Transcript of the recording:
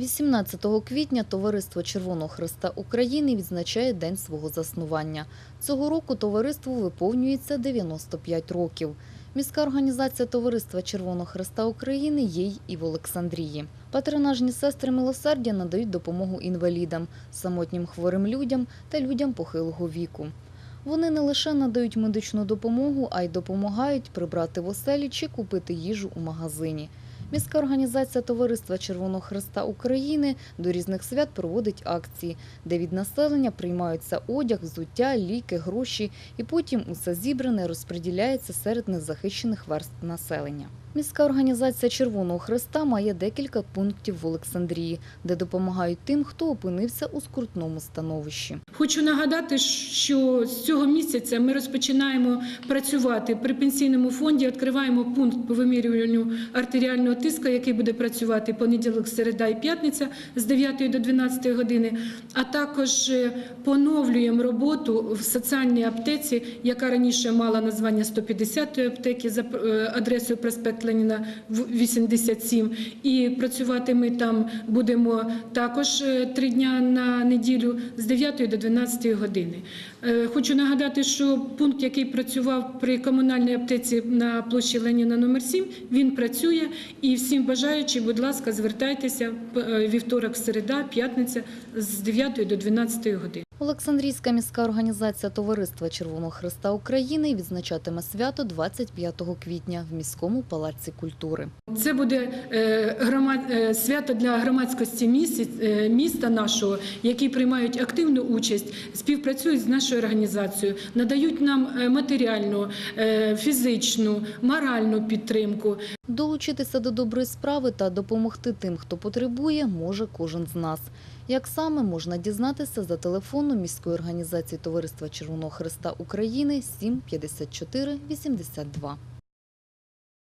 18 квітня Товариство Червоного Христа України відзначає день свого заснування. Цього року товариству виповнюється 95 років. Міська організація Товариства Червоного Христа України є й і в Олександрії. Патронажні сестри милосердя надають допомогу інвалідам, самотнім хворим людям та людям похилого віку. Вони не лише надають медичну допомогу, а й допомагають прибрати в оселі чи купити їжу у магазині. Міська організація Товариства Червоного Христа України до різних свят проводить акції, де від населення приймаються одяг, взуття, ліки, гроші, і потім усе зібране розподіляється серед незахищених верств населення. Міська організація Червоного Христа має декілька пунктів в Олександрії, де допомагають тим, хто опинився у скрутному становищі. Хочу нагадати, що з цього місяця ми розпочинаємо працювати при пенсійному фонді. Відкриваємо пункт по вимірюванню артеріального тиску, який буде працювати понеділок, середа і п'ятниця з 9 до 12 години. А також е, поновлюємо роботу в соціальній аптеці, яка раніше мала названня 150 аптеки за е, адресою проспект Леніна 87. І працювати ми там будемо також е, три дня на неділю з 9 до 12 години. Е, Хочу нагадати, що пункт, який працював при комунальній аптеці на площі Леніна номер 7, він працює. І всім бажаючи, будь ласка, звертайтеся е, вівторок, середа, п'ятниця з 9 до 12 години. Олександрійська міська організація Товариства Червоного Христа України відзначатиме свято 25 квітня в міському палаці культури. Це буде е, е, свято для громадськості е, міста нашого, які приймають активну участь, співпрацюють з нашою організацією, надають нам матеріальну, фізичну, моральну підтримку. Долучитися до доброї справи та допомогти тим, хто потребує, може кожен з нас. Як саме можна дізнатися за телефоном міської організації Товариства Червоного Христа України 7 54 82.